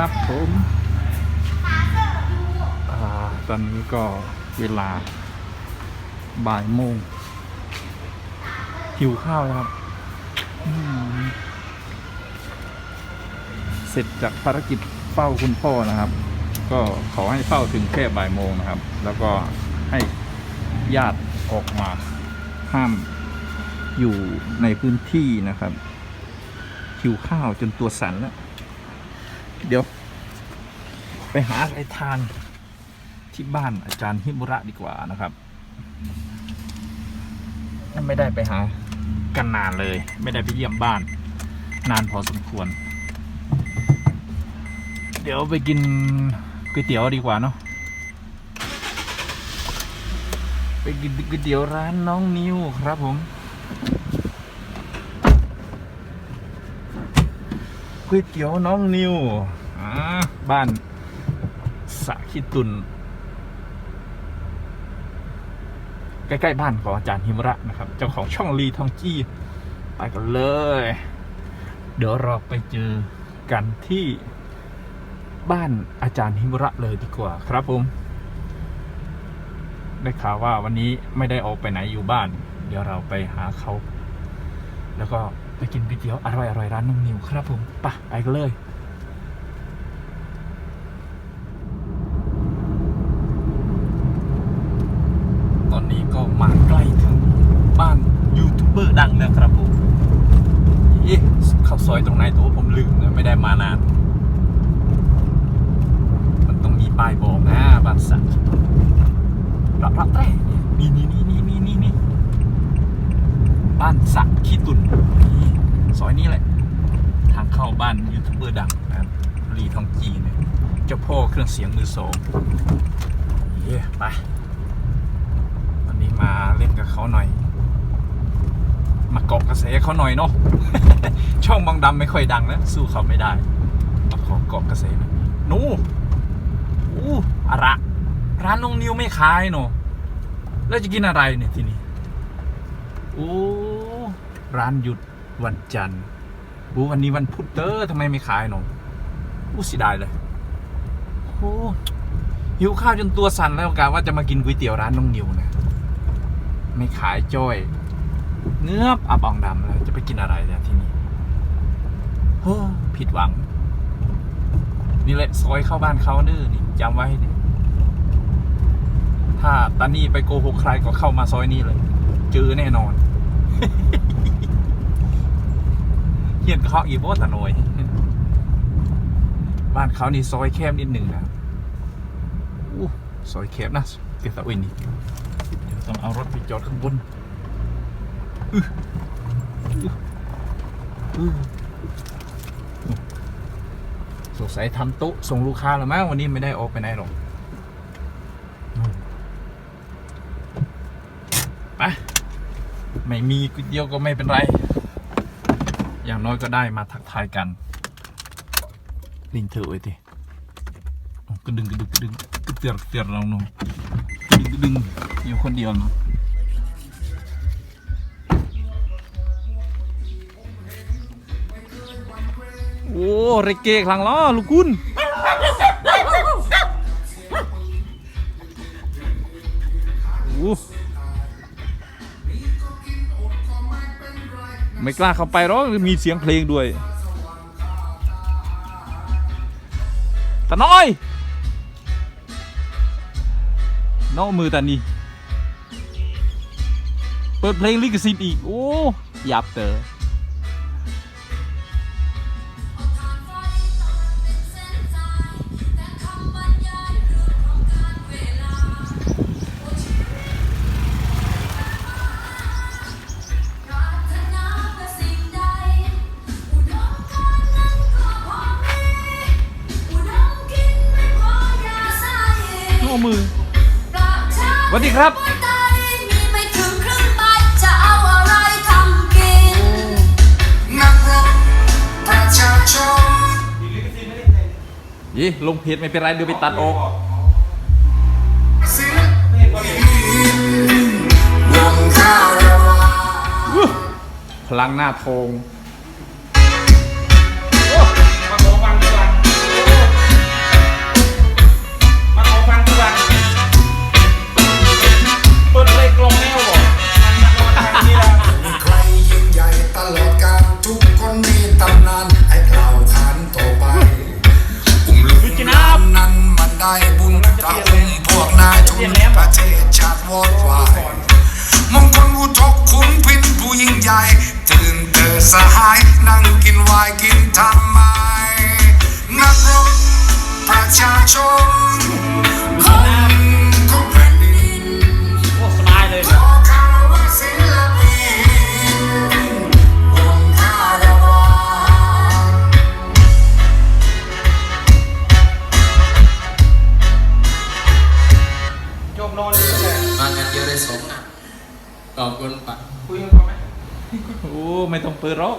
ครับผมอตอนนี้ก็เวลาบ่ายโมงหิวข้าวแล้วครับ เสร็จจากภารกิจเฝ้าคุณพ่อนะครับ ก็ขอให้เฝ้าถึงแค่บ่ายโมงนะครับ แล้วก็ให้ญาติออกมาห้ามอยู่ในพื้นที่นะครับหิวข้าวจนตัวสั่นแล้ว เดี๋ยว ไปหาอะไรทานที่บ้านอาจารย์ฮิมุระดีกว่านะครับ ไม่ได้ไปหากันนานเลย ไม่ได้ไปเยี่ยมบ้าน นานพอสมควร เดี๋ยวไปกินก๋วยเตี๋ยวดีกว่าเนาะไปกินก๋วยเตี๋ยวร้านน้องนิวครับผม ก๋วยเตี๋ยวน้องนิวบ้านสะขิตุน ใกล้ ๆ บ้านของอาจารย์ฮิมระนะครับ เจ้าของช่องลีทองจี้ไปกันเลย เดี๋ยวเราไปเจอกันที่บ้านอาจารย์ฮิมระเลยดีกว่าครับผม ได้ข่าวว่าวันนี้ไม่ได้ออกไปไหนอยู่บ้าน เดี๋ยวเราไปหาเขา แล้วก็ กินก๋วยเตี๋ยวอร่อยอร่อยร้านน้องนิวครับผมปะไปกันเลยตอนนี้ก็มาใกล้ถึงบ้านยูทูบเบอร์ดังแล้วครับผมเอ๊ะเข้าซอยตรงไหนตัวผมลืมนะไม่ได้มานานมันต้องมีป้ายบอกนะบ้านสักรับรับแต่นี่นี่นี่นี่นี่นี่ บ้านสักขี้ตุนซอยนี้แหละ ทางเข้าบ้านยูทูบเบอร์ดังนะครับรีทองจีเนี่ยเจ้าพ่อเครื่องเสียงมือสองเย้ไปวันนี้มาเล่นกับเขาหน่อย มาเกาะกระแสเขาหน่อยเนาะช่องบางดำไม่ค่อยดังแล้วสู้เขาไม่ได้มาขอเกาะกระแสหน่อยนู่อู้อะระร้านนงนิวไม่ขายเนาะแล้วจะกินอะไรเนี่ยที่นี้โอ้ ร้านหยุดวันจันทร์โอ้วันนี้วันพุธเด้อทำไมไม่ขายหนออู้สียดายเลยโอ้หิวข้าวจนตัวสั่นแล้วกะว่าจะมากินก๋วยเตี๋ยวร้านน้องนิวนะไม่ขายจ้อยเงื้อบอับอ่องดำเลยจะไปกินอะไรเนี่ยที่นี่โอ้ผิดหวัง นี่แหละซอยเข้าบ้านเขาเด้อนี่จำไว้ดิถ้าตานี่ไปโกหกใครก็เข้ามาซอยนี้เลย เจอแน่นอน เฮียนเขาอีโบตะโนยบ้านเขานี่ซอยแคบนิดหนึ่งนะอู้ซอยแคบนะเตียตะวินนี่เดี๋ยวต้องเอารถไปจอดข้างบนสงสัยทำโต๊ะส่งลูกค้าแล้วมั้งวันนี้ไม่ได้ออกไปไหนหรอกไปไม่มีก๋วยเตี๋ยวก็ไม่เป็นไร อย่างน้อยก็ได้มาทักทายกันลิงเธอไว้ทีกระดึงกระดึงกระดึงกระเตือนกระเตือนเราหนูกระดึงกระดึงอยู่คนเดียวเนาะโอ้เรเกะคลังล้อลูกคุณ ไม่กล้าเข้าไปหรอกมีเสียงเพลงด้วยตาน้อยน้องมือตานี่เปิดเพลงลิขสิทธิ์อีก โอ้ยับเตอ น้องมือสวัสดีครับไม่ถึงครึ่งใบจะเอาอะไรทำกินนักรบประชาชนยี่ลงเพจไม่เป็นไรเดี๋ยวไปตัดออกศิลปินวงข้าวระวาพลังหน้าทอง นายบุญตะลุงพวกนายทุนประเทศชาติวอดวายมงคลอุทกคุ้มพินผู้ยิ่งใหญ่ตื่นเตอสหายนั่งกินวายกินทำไมนักรบประชาชน ไม่ต้องเปิดหรอก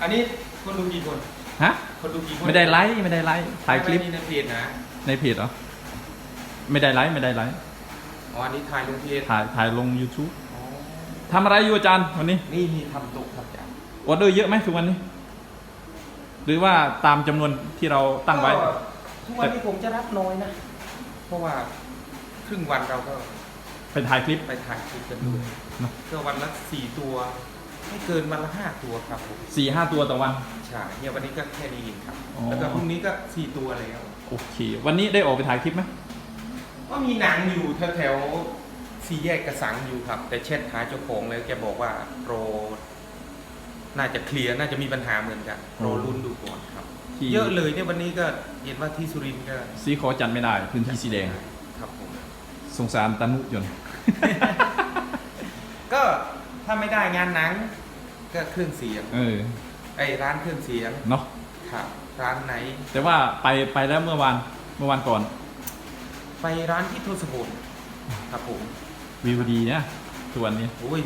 อันนี้คนดูกี่คน ฮะ คนดูกี่คนไม่ได้ไลฟ์ไม่ได้ไลฟ์ถ่ายคลิปไม่ได้ในเพจนะ ในเพจเหรอ ไม่ได้ไลฟ์ไม่ได้ไลฟ์อ๋ออันนี้ถ่ายลงเพจถ่ายถ่ายลง YouTube อ๋อทำอะไรอยู่อาจารย์วันนี้ นี่นี่ทำตกครับอาจารย์ออเดอร์เยอะไหมทุกวันนี้ หรือว่าตามจำนวนที่เราตั้งไว้ก็ทุกวันนี้ผมจะรับน้อยนะ เพราะว่าครึ่งวันเราก็ ไปถ่ายคลิป ไปถ่ายคลิปกันด้วยเนอะก็วันละสี่ตัว ไม่เกินวันละห้าตัวครับผมสี่ห้าตัวต่อวัน ใช่เนี่ยวันนี้ก็แค่นี้เองครับ อ๋อ แล้วก็พรุ่งนี้ก็สี่ตัวแล้วโอเค วันนี้ได้ออกไปถ่ายคลิปไหมก็มีหนังอยู่แถวแถวๆสี่แยกกระสังอยู่ครับ แต่เช็ดหาเจ้าของแล้วแกบอกว่าโปรน่าจะเคลียร์น่าจะมีปัญหาเหมือนกันโปรรุ่นดูก่อนครับ ที่เยอะเลยเนี่ยวันนี้ก็เห็นว่าที่สุรินทร์ก็สีขอจันไม่ได้ พื้นที่สีแดง ครับผม สงสารตานุยนต์ ก็ ถ้าไม่ได้งานหนัง ก็เครื่องเสียงเออไอ้ร้านเครื่องเสียงเนาะครับร้านไหน แต่ว่าไปไปแล้วเมื่อวานเมื่อวานก่อน ไปร้านที่ทศพลครับผมวิวดีนะทุกวันนี้โอ้ย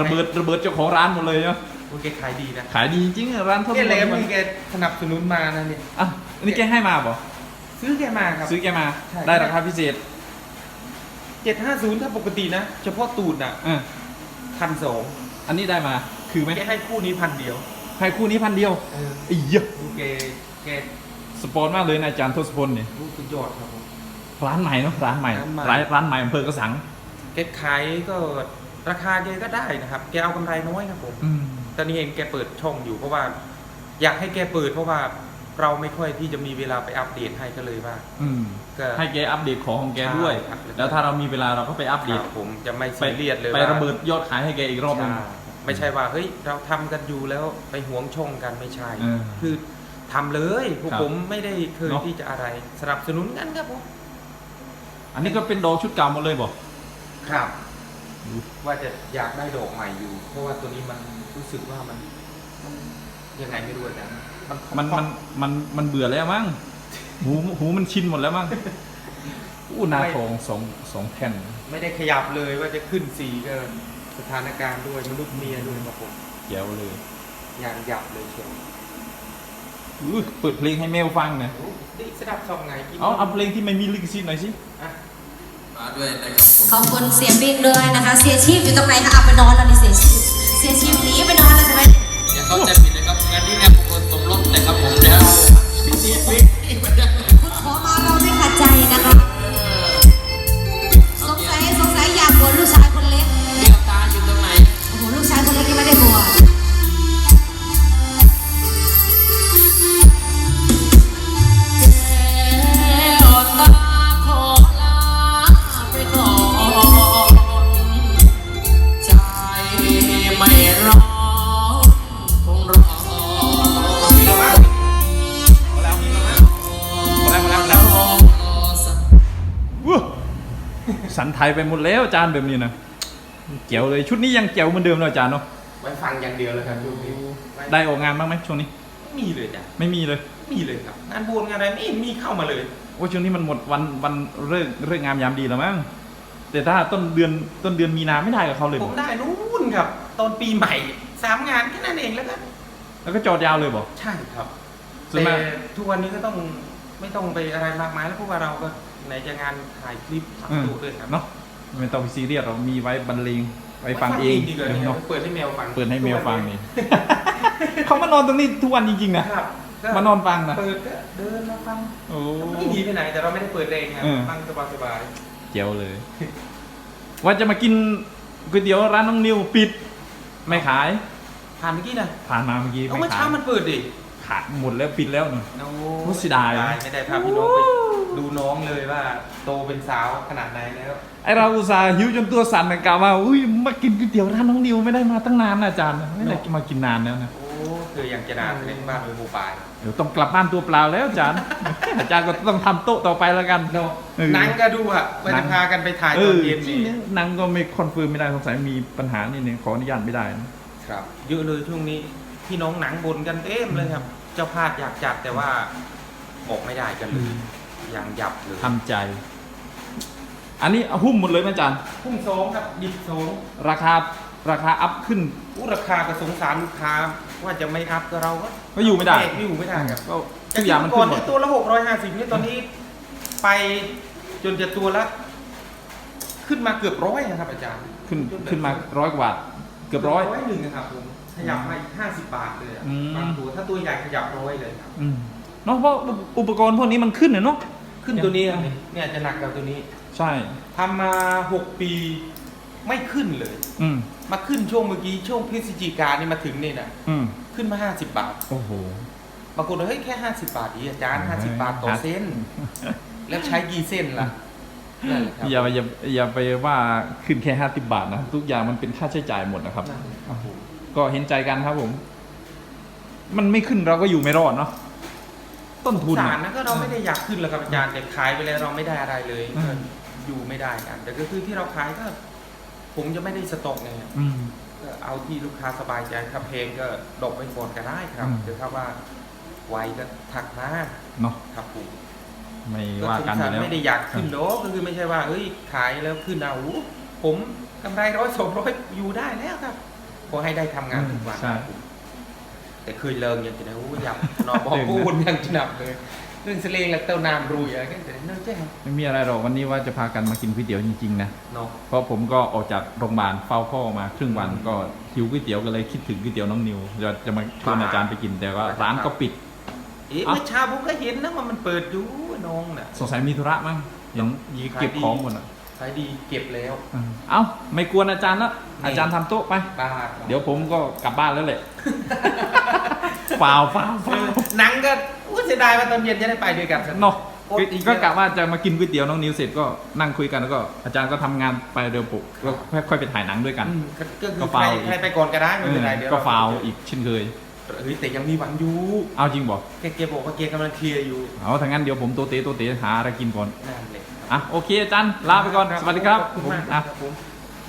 ระเบิดระเบิดเจ้าของร้านหมดเลยเนาะโอ้ยแกขายดีนะขายดีจริงๆอะร้านทอดแกมันแหลมนี่แกสนับสนุนมานะเนี่ยอะอันนี้แกให้มาบ่ซื้อแกมาครับ ซื้อแกมาใช่ได้ราคาพิเศษ750ถ้าปกตินะ เฉพาะตูดน่ะเออ พันสองอันนี้ได้มาคือไหมแกให้คู่นี้พันเดียว ให้คู่นี้พันเดียวเอออีเยอะดูแกแกสปอนมากเลยนะอาจารย์ทศพลเนี่ยรู้สุดยอดครับผม ร้านใหม่เนาะร้านใหม่ร้านใหม่ ร้านร้านใหม่อำเภอกระสังแกขายก็ราคาแกก็ได้นะครับ แกเอากำไรน้อยครับผม อืม ตอนนี้เองแกเปิดช่องอยู่เพราะว่า อยากให้แกเปิดเพราะว่า เราไม่ค่อยที่จะมีเวลาไปอัปเดตให้ก็เลยว่า อืมก็ ให้แกอัปเดตของของแกด้วย ใช่ครับ แล้วถ้าเรามีเวลาเราก็ไปอัปคเดตรับผมจะไม่ไปซีเรียสเลยไปว่าระเบิดยอดขายให้แกอีกรอบหนึง ใช่ไม่ใช่ว่าเฮ้ยเราทำกันอยู่แล้วไปหวงช่องกันไม่ใช่ เออคือทำเลยพวกครับผมไม่ได้เคยเนอะ ที่จะอะไรสนับสนุนกันครับผมอันนี้ก็เป็นดอกชุดเก่าหมดเลยบอก ครับอืมว่าจะอยากได้ดอกใหม่อยู่ เพราะว่าตัวนี้มันรู้สึกว่ามันมันยังไงไม่รู้อาจารย์ มันมันมันมันมันเบื่อแล้วมั้งหูหูมันชินหมดแล้วมั้งอู้หนาทองสองสองแท่น ไม่ได้ขยับเลยว่าจะขึ้นสีก็สถานการณ์ด้วยมนุษย์เมียด้วยครับผมเจ๋วเลยยางหยับเลยเชียวอู้เปิดเพลงให้แมวฟังหนะโอ้ดิสดับซองไงกินเอาเอาเพลงที่ไม่มีลิขสิทธิ์หน่อยสิอะมาด้วยนะครับผมขอบคุณเสียบิ๊กด้วยนะคะ เสียชีพอยู่ตรงไหนคะเอาไปนอนแล้วนี่เสียชีพเสียชีพหนีไปนอน ไทยไปหมดแล้วอาจารย์แบบนี้นะเจ๋วเลยชุดนี้ยังเจ๋วเหมือนเดิมเลยอาจารย์เนาะไว้ฟังอย่างเดียวเลยครับช่วงนี้ว้ได้ออกงานบ้างไหมช่วงนี้ไม่มีเลยจ้ะไม่มีเลยไม่มีเลยครับงานบวชงานอะไรไม่เห็นมีเข้ามาเลยโอ้ช่วงนี้มันหมดวันวันเลิกเลิกงามยามดีแล้วมั้งแต่ถ้าต้นเดือนต้นเดือนมีนาไม่ได้กับเขาเลยผบอมกได้นู่นครับตอนปีใหม่สามงานแค่นั้นเองแล้วก็แล้วก็จอดยาวเลยบอกใช่ครับส่วนแต่มากทุกวันนี้ก็ต้องไม่ต้องไปอะไรมากมายแล้วเพราะว่าเราก็ ไหนจะงานถ่ายคลิปทำตัวด้วยครับเนาะไม่ต้องไปซีเรียสเรามีไว้บรรเลงไว้ฟังเองดีกว่าเนี่ยเนาะเปิดให้แมวฟังเปิดให้แมวฟังนี่เขามานอนตรงนี้ทุกวันจริงๆนะครับก็มานอนฟังนะเปิดก็เดินมาฟังโอ้ไม่หนีไปไหนแต่เราไม่ได้เปิดแรงไงเออฟังสบายเจ๋วเลย ว่าจะมากินก๋วยเตี๋ยวร้านน้องนิวปิด ไม่ขายๆผ่านเมื่อกี้นะผ่านมาเมื่อกี้เอาไม่เมื่อขาเช้ายมันเปิดดิ ขาดหมดแล้วปิดแล้วเนอะโอ้โอ้เสียดายไม่ได้พาพี่น้องไปดูน้องเลยว่าโตเป็นสาวขนาดไหนแล้วไอเราอุตส่าห์หิวจนตัวสั่นนะกะว่าอุ้ยมากินก๋วยเตี๋ยวร้านน้องนิวไม่ได้มาตั้งนานนะอาจารย์ไม่ได้มากินนานแล้วนะโอ้คืออย่างจะนานเลยบ้านเป็นหมู่ป่าเดี๋ยวต้องกลับบ้านตัวเปล่าแล้วอาจารย์ อาจารย์ก็ต้องทำโต๊ะต่อไปแล้วกันเออ หนังก็ดูอะว่าหนัจะงพากันไปถ่ายเอตอนอเย็นจริงนี่นะนางก็ไม่คอนเฟิร์มไม่ได้สงสัยมีปัญหานี่เนี่ยขออนุญาตไม่ได้นะครับ เยอะเลยช่วงนี้พี่น้องหนังบนกันเต็มเลยครับ จ้าภาพอยากจัดแต่ว่าบอกไม่ได้กันเลยยังยับเลยทำใจ อันนี้เอาหุ้มหมดเลยไหมอาจารย์พุ่งโซงครับดิบโซงราคาราคาอัพขึ้นอู้ราคาก็สงสารลูกค้าว่าจะไม่อัพก็เราก็ก็อยู่ไม่ได้ไม่อยู่ไม่ได้ครับก็จาทุกกอย่างมันก่อขึ้นนหมด ที่ตัวละหกร้อยห้าสิบนี่ตอนนี้ไปจนจะตัวละ ขึ้นมาเกือบร้อยนะครับอาจารย์ขึ้นขึ้นมาร้อยกว่าบาทเกือบร้อยร้อยหนึ่งนะครับผม ขยับมาอีกห้าสิบบาทเลยอะอืม บางตัวถ้าตัวใหญ่ขยับร้อยเลยครับ อืมเนาะเพราะอุปกรณ์พวกนี้มันขึ้นเนาะ ขึ้นตัวนี้อะเนี่ยจะหนักกว่าตัวนี้ใช่ ทำมาหกปีไม่ขึ้นเลย อืม มาขึ้นช่วงเมื่อกี้ช่วงพฤศจิกานี่มาถึงนี่นะอืม ขึ้นมาห้าสิบบาทโอ้โห บางคนบอกเฮ้ยแค่ห้าสิบาทดีอาจารย์ห้าสิบาทต่อครับเส้น แล้วใช้กี่เส้นล่ะนั่นแหละครับ อย่าอย่าอย่าไปว่าขึ้นแค่ห้าสิบบาทนะ ทุกอย่างมันเป็นค่าใช้จ่ายหมดนะครับ นั่นแหละครับผม ก็เห็นใจกันครับผม มันไม่ขึ้นเราก็อยู่ไม่รอดเนาะต้นทุนสาอะ รนะก็เราไม่ได้อยากขึ้นแล้วครับอาจารย์แต่ขายไปแล้วเราไม่ได้อะไรเลยอืม ก็อยู่ไม่ได้กัน แต่ก็คือที่เราขายก็ ผมจะไม่ได้สต็อกไงอืม ก็เอาที่ลูกค้าสบายใจครับเพลงก็ดบไปก่อนก็ได้ครับอืมแต่ถ้าว่าไวก็ถักมาเนาะครับผมไม่ก็ว่าสงกันอสารยู่แล้ว ไม่ได้อยากขึ้นหรอกก็คือไม่ใช่ว่าเฮ้ยขายแล้วขึ้นเอาอู้ผมกำไรร้อยสองร้อยอยู่ได้แล้วครับ พอให้ได้ทำงานทุกวัน ใช่ครับผมแต่เคยเลิงอย่างจะได้อู้ยับนอบอกเลิงนะปูนยังจะหนับเลยเรื่องเสลงแล้วเต้านามรุยอะไรกันแต่เนื่องจากไม่มีอะไรหรอกวันนี้ว่าจะพากันมากินก๋วยเตี๋ยวจริงๆนะ เนาะเพราะผมก็ออกจากโรงพยาบาลเฝ้าพ่อมาครึ่งวันก็หิวก๋วยเตี๋ยวก็เลยคิดถึงก๋วยเตี๋ยวน้องนิวจะจะมาชวนอาจารย์ไปกินแต่ว่าร้านก็ปิด เอ๊ะเอ้าเมื่อเช้าผมก็เห็นนะว่ามันเปิดอยู่น้องน่ะ สงสัยมีธุระมั้งเห็นยีเก็บของหมดอะ ขายดีเก็บแล้วอืมเอ้าไม่กวนอาจารย์ละอาจารย์ทำโต๊ะไป บาทเดี๋ยวผมก็กลับบ้านแล้วแหละ เปล่าเปล่าเปเอล่าอหนังก็อู้เสียดายว่าตอนเย็นจะได้ไปด้วยกันเนาะโอ๊ยก็กะว่าจะมากินก๋วยเตี๋ยวน้องนิวเสร็จก็นั่งคุยกันแล้วก็อาจารย์ก็ทำงานไปเร็วปุกก็ค่อยๆไปถ่ายหนังด้วยกัน อืมก็ก็คืก็อฟาใครวอีก ใครไปก่อนก็ได้ไม่เป็นไรเดี๋ยวก็เรฟาวอีกเช่นเคย เฮ้ยแต่ยังมีหวังอยู่เอาจริงบอกแกเกบอกว่าเกกำลังเคลียร์อยู่เอาถ้างั้นเดี๋ยวผมตัวเตะตัวเตะหาอะไรกินก่อน นั่นเลย อะโอเคอาจารย์ลาไปก่อนสวัสดีครับขอบคุณมากอะครับผม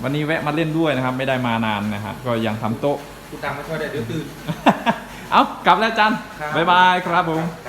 วันนี้แวะมาเล่นด้วยนะครับ ไม่ได้มานานนะฮะก็ยังทำโต๊ะ กูตามมาช่วยได้เดี๋ยวตื่น เอากลับแล้วอาจารย์ครับ บ๊ายบายครับผม ครับ